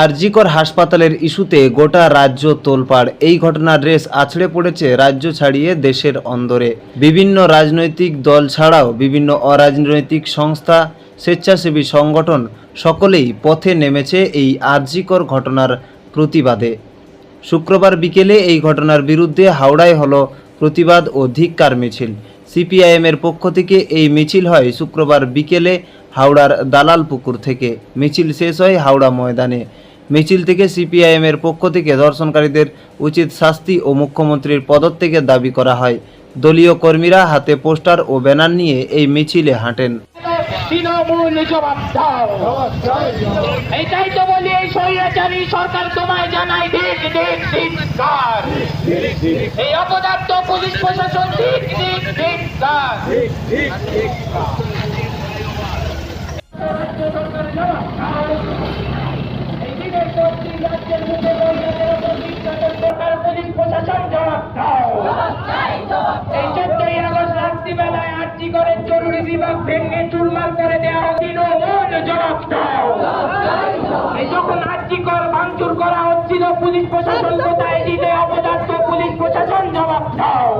আরজিকর হাসপাতালের ইস্যুতে গোটা রাজ্য তোলপাড়। এই ঘটনার রেস আছড়ে পড়েছে রাজ্য ছাড়িয়ে দেশের অন্দরে। বিভিন্ন রাজনৈতিক দল ছাড়াও বিভিন্ন অরাজনৈতিক সংস্থা, স্বেচ্ছাসেবী সংগঠন সকলেই পথে নেমেছে এই আরজিকর ঘটনার প্রতিবাদে। শুক্রবার বিকেলে এই ঘটনার বিরুদ্ধে হাওড়ায় হলো প্রতিবাদ ও ধিক্কার মিছিল। সিপিআইএমের পক্ষ থেকে এই মিছিল হয় শুক্রবার বিকেলে হাওড়ার দালাল পুকুর থেকে। মিছিল শেষ হয় হাওড়া ময়দানে। মিছিল থেকে সিপিআইএমের পক্ষ থেকে ধর্ষণকারীদের উচিত শাস্তি ও মুখ্যমন্ত্রীর পদত্যাগের দাবি করা হয়। দলীয় কর্মীরা হাতে পোস্টার ও ব্যানার নিয়ে এই মিছিলে হাঁটেন। এটাই তো বলি এই স্বৈরাচারী সরকার তোমায় জানাই দিক দিক দিক এই অপদার্থ পুলিশ প্রশাসন প্রশাসন জবাব জরুরি বিভাগ করে দেওয়া তৃণমূল জবাব দাও এই যখন আর্জি কর ভাঙচুর করা হচ্ছিল, পুলিশ প্রশাসন কোথায়? দিতে অপদার্থ পুলিশ প্রশাসন জবাব দাও।